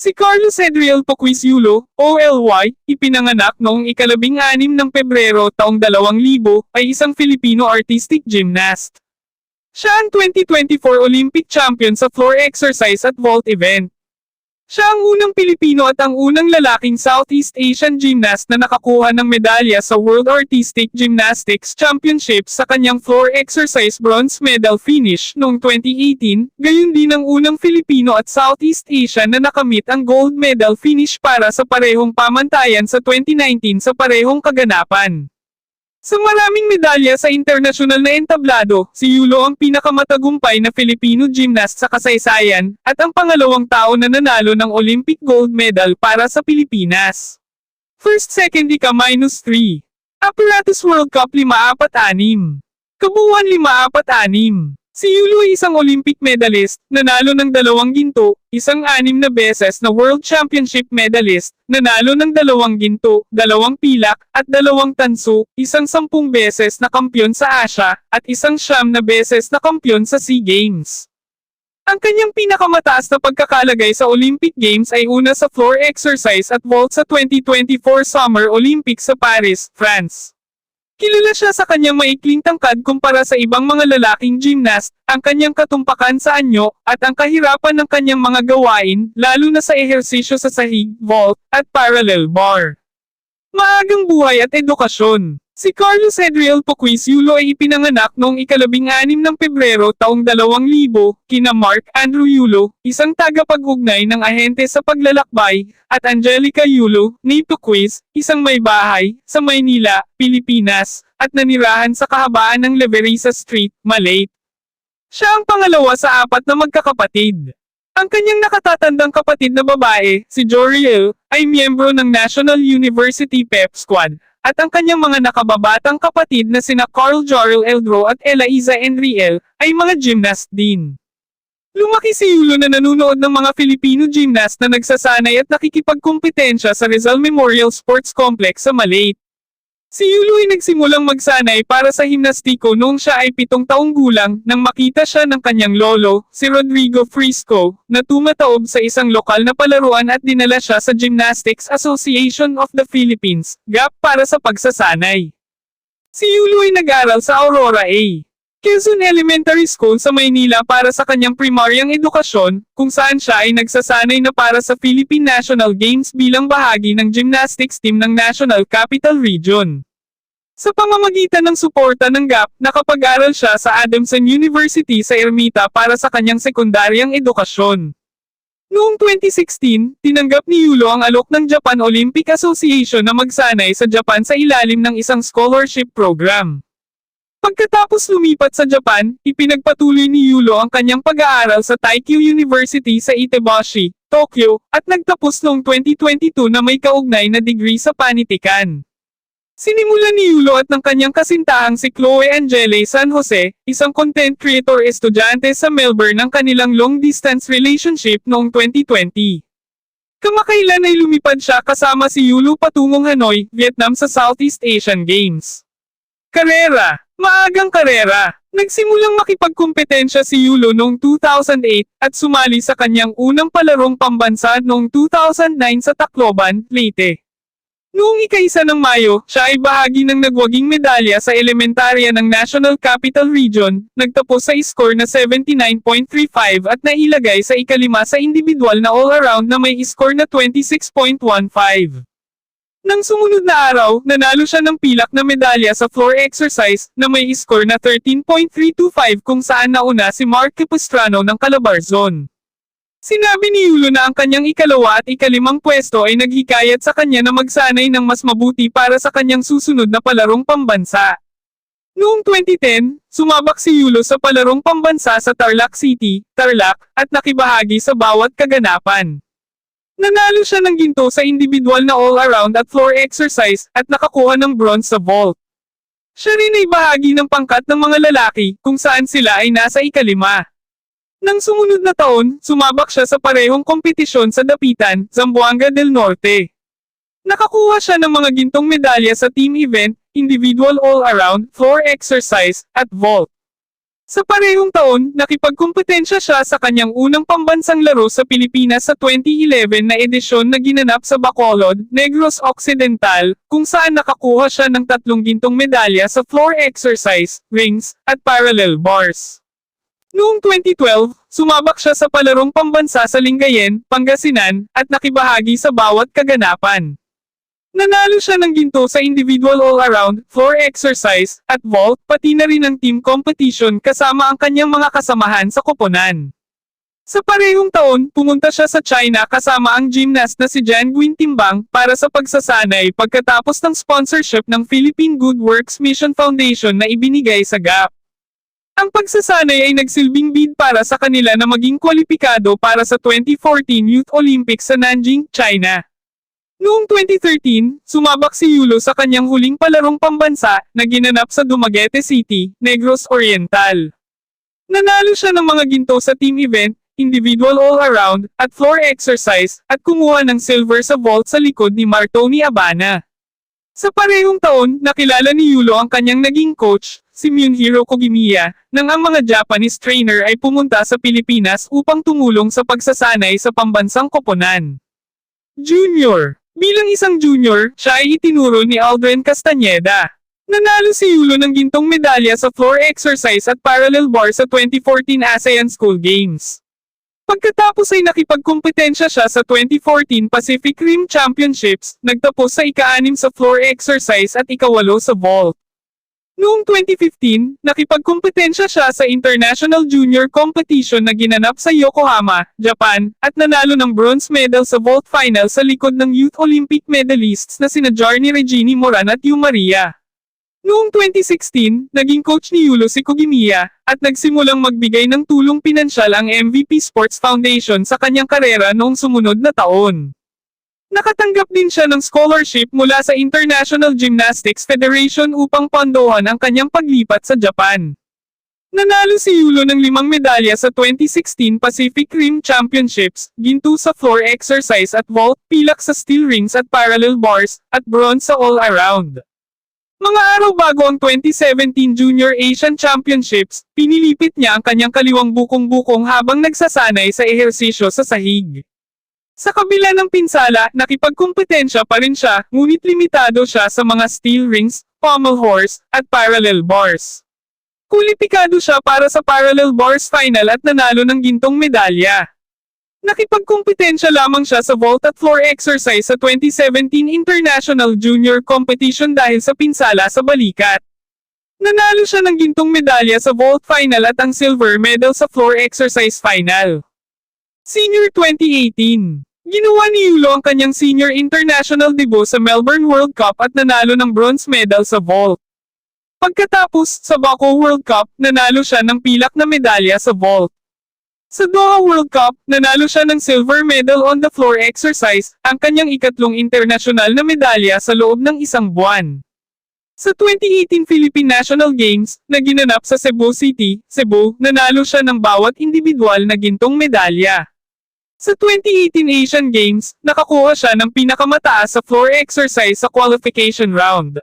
Si Carlos Edriel Poquiz Yulo, OLY, ipinanganak noong ikalabing anim ng Pebrero taong 2000, ay isang Filipino artistic gymnast. Siya ang 2024 Olympic champion sa floor exercise at vault event. Siya ang unang Pilipino at ang unang lalaking Southeast Asian gymnast na nakakuha ng medalya sa World Artistic Gymnastics Championships sa kanyang floor exercise bronze medal finish noong 2018, gayon din ang unang Filipino at Southeast Asian na nakamit ang gold medal finish para sa parehong pamantayan sa 2019 sa parehong kaganapan. Sa maraming medalya sa internasyonal na entablado, si Yulo ang pinakamatagumpay na Filipino gymnast sa kasaysayan, at ang pangalawang tao na nanalo ng Olympic gold medal para sa Pilipinas. First second ika minus 3. Apparatus World Cup 5-4-6. Kabuuan 5-4-6. Si Yulo ay isang Olympic medalist, nanalo ng dalawang ginto, isang anim na beses na World Championship medalist, nanalo ng dalawang ginto, dalawang pilak, at dalawang tanso, isang sampung beses na kampyon sa Asia, at isang siyam na beses na kampyon sa SEA Games. Ang kanyang pinakamataas na pagkakalagay sa Olympic Games ay una sa floor exercise at vault sa 2024 Summer Olympics sa Paris, France. Kilala siya sa kanyang maikling tangkad kumpara sa ibang mga lalaking gymnast, ang kanyang katumpakan sa anyo, at ang kahirapan ng kanyang mga gawain, lalo na sa ehersisyo sa sahig, vault, at parallel bar. Maagang buhay at edukasyon. Si Carlos Edriel Poquiz Yulo ay ipinanganak noong ikalabing anim ng Pebrero taong 2000 kina Mark Andrew Yulo, isang tagapag-ugnay ng ahente sa paglalakbay, at Angelica Yulo, ni Poquiz, isang may bahay, sa Maynila, Pilipinas, at nanirahan sa kahabaan ng Leverisa Street, Malate. Siya ang pangalawa sa apat na magkakapatid. Ang kanyang nakatatandang kapatid na babae, si Joriel, ay miyembro ng National University Pep Squad, at ang kanyang mga nakababatang kapatid na sina Carl Jorel Eldro at Elaiza Enriel, ay mga gymnast din. Lumaki si Yulo na nanunood ng mga Filipino gymnast na nagsasanay at nakikipagkumpetensya sa Rizal Memorial Sports Complex sa Malate. Si Yulo ay nagsimulang magsanay para sa himnastiko noong siya ay pitong taong gulang nang makita siya ng kanyang lolo, si Rodrigo Frisco, na tumataob sa isang lokal na palaruan at dinala siya sa Gymnastics Association of the Philippines, GAP para sa pagsasanay. Si Yulo ay nag-aral sa Aurora A. Quezon Elementary School sa Maynila para sa kanyang primaryang edukasyon, kung saan siya ay nagsasanay na para sa Philippine National Games bilang bahagi ng gymnastics team ng National Capital Region. Sa pamamagitan ng suporta ng GAP, nakapag-aral siya sa Adamson University sa Ermita para sa kanyang sekundaryang edukasyon. Noong 2016, tinanggap ni Yulo ang alok ng Japan Olympic Association na magsanay sa Japan sa ilalim ng isang scholarship program. Pagkatapos lumipat sa Japan, ipinagpatuloy ni Yulo ang kanyang pag-aaral sa Taikyo University sa Itebashi, Tokyo, at nagtapos noong 2022 na may kaugnay na degree sa panitikan. Sinimulan ni Yulo at ng kanyang kasintahang si Chloe Angele San Jose, isang content creator estudyante sa Melbourne ng kanilang long-distance relationship noong 2020. Kamakailan ay lumipad siya kasama si Yulo patungong Hanoi, Vietnam sa Southeast Asian Games. Karera Maagang karera. Nagsimulang makipagkumpetensya si Yulo noong 2008 at sumali sa kanyang unang palarong pambansa noong 2009 sa Tacloban, Leyte. Noong ikaisa ng Mayo, siya ay bahagi ng nagwaging medalya sa elementarya ng National Capital Region, nagtapos sa score na 79.35 at nailagay sa ikalima sa individual na all-around na may score na 26.15. Nang sumunod na araw, nanalo siya ng pilak na medalya sa floor exercise na may score na 13.325 kung saan nauna si Mark Capistrano ng Calabarzon. Sinabi ni Yulo na ang kanyang ikalawa at ikalimang pwesto ay naghikayat sa kanya na magsanay ng mas mabuti para sa kanyang susunod na palarong pambansa. Noong 2010, sumabak si Yulo sa palarong pambansa sa Tarlac City, Tarlac, at nakibahagi sa bawat kaganapan. Nanalo siya ng ginto sa individual na all-around at floor exercise at nakakuha ng bronze sa vault. Siya rin ay bahagi ng pangkat ng mga lalaki kung saan sila ay nasa ikalima. Nang sumunod na taon, sumabak siya sa parehong kompetisyon sa Dapitan, Zamboanga del Norte. Nakakuha siya ng mga gintong medalya sa team event, individual all-around, floor exercise, at vault. Sa parehong taon, nakipagkumpetensya siya sa kanyang unang pambansang laro sa Pilipinas sa 2011 na edisyon na ginanap sa Bacolod, Negros Occidental, kung saan nakakuha siya ng tatlong gintong medalya sa floor exercise, rings, at parallel bars. Noong 2012, sumabak siya sa palarong pambansa sa Lingayen, Pangasinan, at nakibahagi sa bawat kaganapan. Nanalo siya ng ginto sa individual all-around, floor exercise, at vault, pati na rin ang team competition kasama ang kanyang mga kasamahan sa koponan. Sa parehong taon, pumunta siya sa China kasama ang gymnast na si Jan Guin Timbang para sa pagsasanay pagkatapos ng sponsorship ng Philippine Good Works Mission Foundation na ibinigay sa GAP. Ang pagsasanay ay nagsilbing bid para sa kanila na maging kwalipikado para sa 2014 Youth Olympics sa Nanjing, China. Noong 2013, sumabak si Yulo sa kanyang huling palarong pambansa na ginanap sa Dumaguete City, Negros Oriental. Nanalo siya ng mga ginto sa team event, individual all-around, at floor exercise, at kumuha ng silver sa vault sa likod ni Martoni Abana. Sa parehong taon, nakilala ni Yulo ang kanyang naging coach, si Myunhiro Kogimiya, nang ang mga Japanese trainer ay pumunta sa Pilipinas upang tumulong sa pagsasanay sa pambansang koponan. Junior Bilang isang junior, siya ay itinuro ni Aldrin Castañeda. Nanalo si Yulo ng gintong medalya sa floor exercise at parallel bar sa 2014 ASEAN School Games. Pagkatapos ay nakipagkumpetensya siya sa 2014 Pacific Rim Championships, nagtapos sa ika-anim sa floor exercise at ikawalo sa vault. Noong 2015, nakipagkumpetensya siya sa International Junior Competition na ginanap sa Yokohama, Japan, at nanalo ng bronze medal sa vault final sa likod ng Youth Olympic medalists na sina Jarny Regini Moran at Yu Maria. Noong 2016, naging coach ni Yulo si Kogimiya, at nagsimulang magbigay ng tulong pinansyal ang MVP Sports Foundation sa kanyang karera noong sumunod na taon. Nakatanggap din siya ng scholarship mula sa International Gymnastics Federation upang pondohan ang kanyang paglipat sa Japan. Nanalo si Yulo ng limang medalya sa 2016 Pacific Rim Championships, ginto sa floor exercise at vault, pilak sa steel rings at parallel bars, at bronze sa all-around. Mga araw bago ang 2017 Junior Asian Championships, pinilipit niya ang kanyang kaliwang bukong-bukong habang nagsasanay sa ehersisyo sa sahig. Sa kabila ng pinsala, nakipagkumpetensya pa rin siya, ngunit limitado siya sa mga steel rings, pommel horse, at parallel bars. Kulipikado siya para sa parallel bars final at nanalo ng gintong medalya. Nakipagkumpetensya lamang siya sa vault at floor exercise sa 2017 International Junior Competition dahil sa pinsala sa balikat. Nanalo siya ng gintong medalya sa vault final at ang silver medal sa floor exercise final. Senior 2018 Ginawa ni Yulo ang kanyang senior international debut sa Melbourne World Cup at nanalo ng bronze medal sa vault. Pagkatapos, sa Baco World Cup, nanalo siya ng pilak na medalya sa vault. Sa Doha World Cup, nanalo siya ng silver medal on the floor exercise, ang kanyang ikatlong international na medalya sa loob ng isang buwan. Sa 2018 Philippine National Games, na ginanap sa Cebu City, Cebu, nanalo siya ng bawat individual na gintong medalya. Sa 2018 Asian Games, nakakuha siya ng pinakamataas sa floor exercise sa qualification round.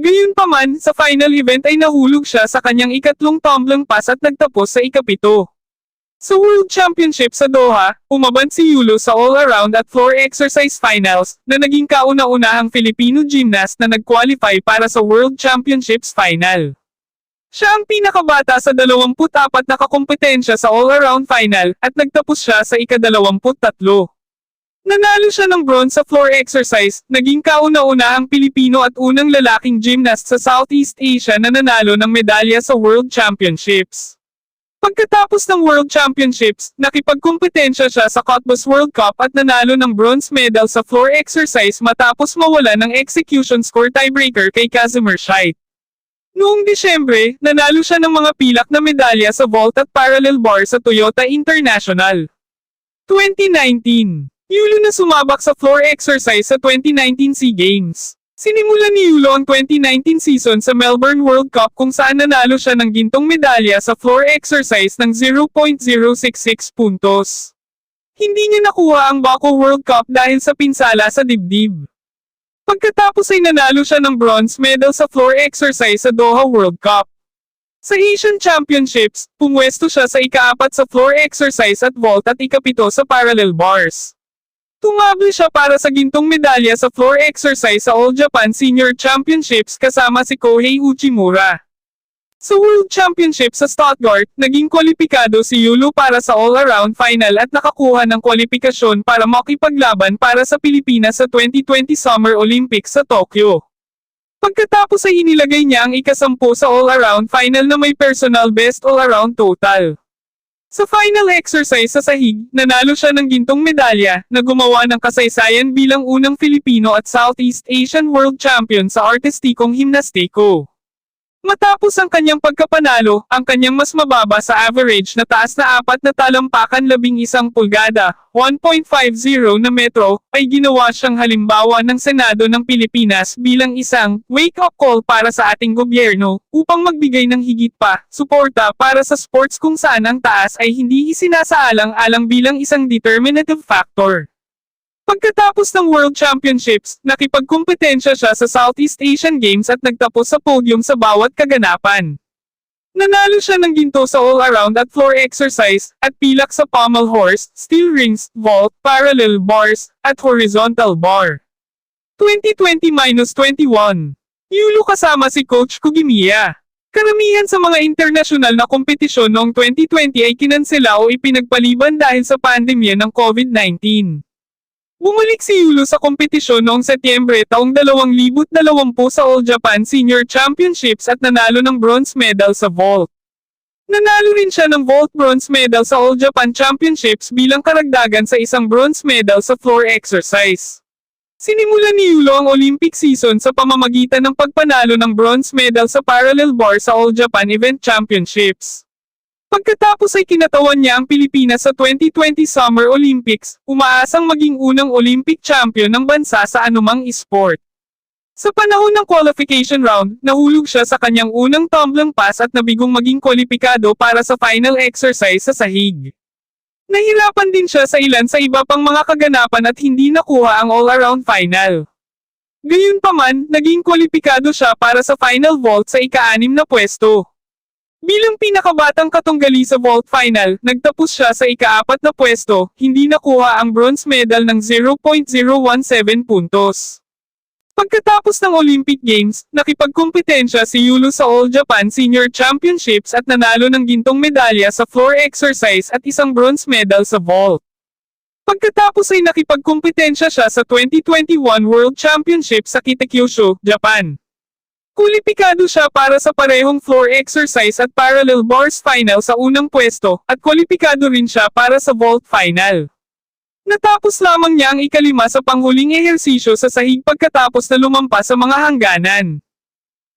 Gayunpaman, sa final event ay nahulog siya sa kanyang ikatlong tumbling pass at nagtapos sa ikapito. Sa World Championship sa Doha, umaban si Yulo sa all-around at floor exercise finals, na naging kauna-unahang Filipino gymnast na nag-qualify para sa World Championships final. Siya ang pinakabata sa 24 na kakompetensya sa all-around final at nagtapos siya sa ika-23. Nanalo siya ng bronze sa floor exercise, naging kauna-unahang Pilipino at unang lalaking gymnast sa Southeast Asia na nanalo ng medalya sa World Championships. Pagkatapos ng World Championships, nakipagkumpetensya siya sa Cottbus World Cup at nanalo ng bronze medal sa floor exercise matapos mawala ng execution score tiebreaker kay Casimir Scheidt. Noong Disyembre, nanalo siya ng mga pilak na medalya sa vault at parallel bar sa Toyota International. 2019 Yulo na sumabak sa floor exercise sa 2019 SEA Games. Sinimulan ni Yulo ang 2019 season sa Melbourne World Cup kung saan nanalo siya ng gintong medalya sa floor exercise ng 0.066 puntos. Hindi niya nakuha ang Baco World Cup dahil sa pinsala sa dibdib. Pagkatapos ay nanalo siya ng bronze medal sa floor exercise sa Doha World Cup. Sa Asian Championships, pumwesto siya sa ikaapat sa floor exercise at vault at ikapito sa parallel bars. Tumabli siya para sa gintong medalya sa floor exercise sa All Japan Senior Championships kasama si Kohei Uchimura. Sa World Championship sa Stuttgart, naging kwalipikado si Yulo para sa all-around final at nakakuha ng kwalifikasyon para makipaglaban para sa Pilipinas sa 2020 Summer Olympics sa Tokyo. Pagkatapos ay inilagay niya ang ikasampu sa all-around final na may personal best all-around total. Sa final exercise sa sahig, nanalo siya ng gintong medalya na gumawa ng kasaysayan bilang unang Filipino at Southeast Asian World Champion sa artistikong himnastiko. Matapos ang kanyang pagkapanalo, ang kanyang mas mababa sa average na taas na apat na talampakan labing isang pulgada, 1.50 na metro, ay ginawa siyang halimbawa ng Senado ng Pilipinas bilang isang wake-up call para sa ating gobyerno upang magbigay ng higit pa suporta para sa sports kung saan ang taas ay hindi isinasaalang-alang bilang isang determinative factor. Pagkatapos ng World Championships, nakipagkumpetensya siya sa Southeast Asian Games at nagtapos sa podium sa bawat kaganapan. Nanalo siya ng ginto sa all-around at floor exercise, at pilak sa pommel horse, steel rings, vault, parallel bars, at horizontal bar. 2020-21 Yulo kasama si Coach Kugimiya. Karamihan sa mga internasyonal na kompetisyon noong 2020 ay kinansela o ipinagpaliban dahil sa pandemya ng COVID-19. Bumalik si Yulo sa kompetisyon noong Setyembre taong 2020 sa All Japan Senior Championships at nanalo ng bronze medal sa vault. Nanalo rin siya ng vault bronze medal sa All Japan Championships bilang karagdagan sa isang bronze medal sa floor exercise. Sinimulan ni Yulo ang Olympic season sa pamamagitan ng pagpanalo ng bronze medal sa parallel bar sa All Japan Event Championships. Pagkatapos ay kinatawan niya ang Pilipinas sa 2020 Summer Olympics, umaasang maging unang Olympic champion ng bansa sa anumang esport. Sa panahon ng qualification round, nahulog siya sa kanyang unang tumbling pass at nabigong maging kwalipikado para sa final exercise sa sahig. Nahirapan din siya sa ilan sa iba pang mga kaganapan at hindi nakuha ang all-around final. Gayunpaman, naging kwalipikado siya para sa final vault sa ika-anim na pwesto. Bilang pinakabatang katunggali sa vault final, nagtapos siya sa ikaapat na pwesto, hindi nakuha ang bronze medal ng 0.017 puntos. Pagkatapos ng Olympic Games, nakipagkumpetensya si Yulo sa All Japan Senior Championships at nanalo ng gintong medalya sa floor exercise at isang bronze medal sa vault. Pagkatapos ay nakipagkumpetensya siya sa 2021 World Championship sa Kitakyushu, Japan. Kwalipikado siya para sa parehong floor exercise at parallel bars final sa unang pwesto, at kwalipikado rin siya para sa vault final. Natapos lamang niya ang ikalima sa panghuling ehersisyo sa sahig pagkatapos na lumampas sa mga hangganan.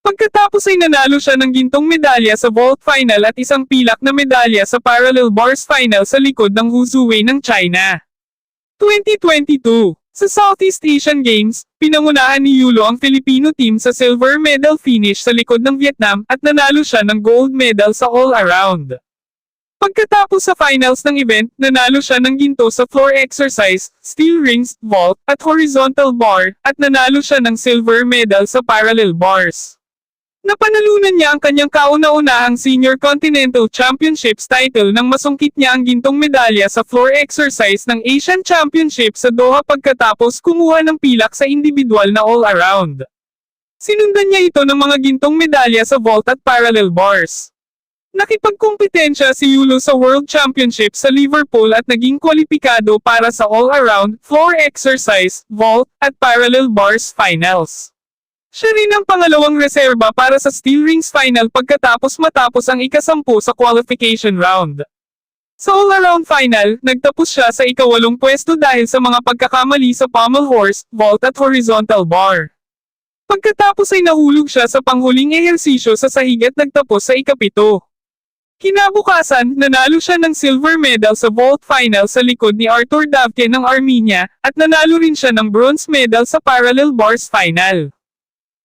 Pagkatapos ay nanalo siya ng gintong medalya sa vault final at isang pilak na medalya sa parallel bars final sa likod ng Huzuwei ng China. 2022 Sa Southeast Asian Games, pinangunahan ni Yulo ang Filipino team sa silver medal finish sa likod ng Vietnam at nanalo siya ng gold medal sa all-around. Pagkatapos sa finals ng event, nanalo siya ng ginto sa floor exercise, steel rings, vault, at horizontal bar, at nanalo siya ng silver medal sa parallel bars. Napanalunan niya ang kanyang kauna-unahang Senior Continental Championships title nang masungkit niya ang gintong medalya sa floor exercise ng Asian Championship sa Doha pagkatapos kumuha ng pilak sa individual na all-around. Sinundan niya ito ng mga gintong medalya sa vault at parallel bars. Nakipagkumpetensya si Yulo sa World Championship sa Liverpool at naging kwalipikado para sa all-around, floor exercise, vault, at parallel bars finals. Siya rin ang pangalawang reserba para sa Steel Rings final pagkatapos matapos ang ikasampu sa qualification round. Sa all-around final, nagtapos siya sa ikawalong pwesto dahil sa mga pagkakamali sa pommel horse, vault at horizontal bar. Pagkatapos ay nahulog siya sa panghuling ehersisyo sa sahig at nagtapos sa ikapito. Kinabukasan, nanalo siya ng silver medal sa vault final sa likod ni Arthur Davke ng Armenia, at nanalo rin siya ng bronze medal sa parallel bars final.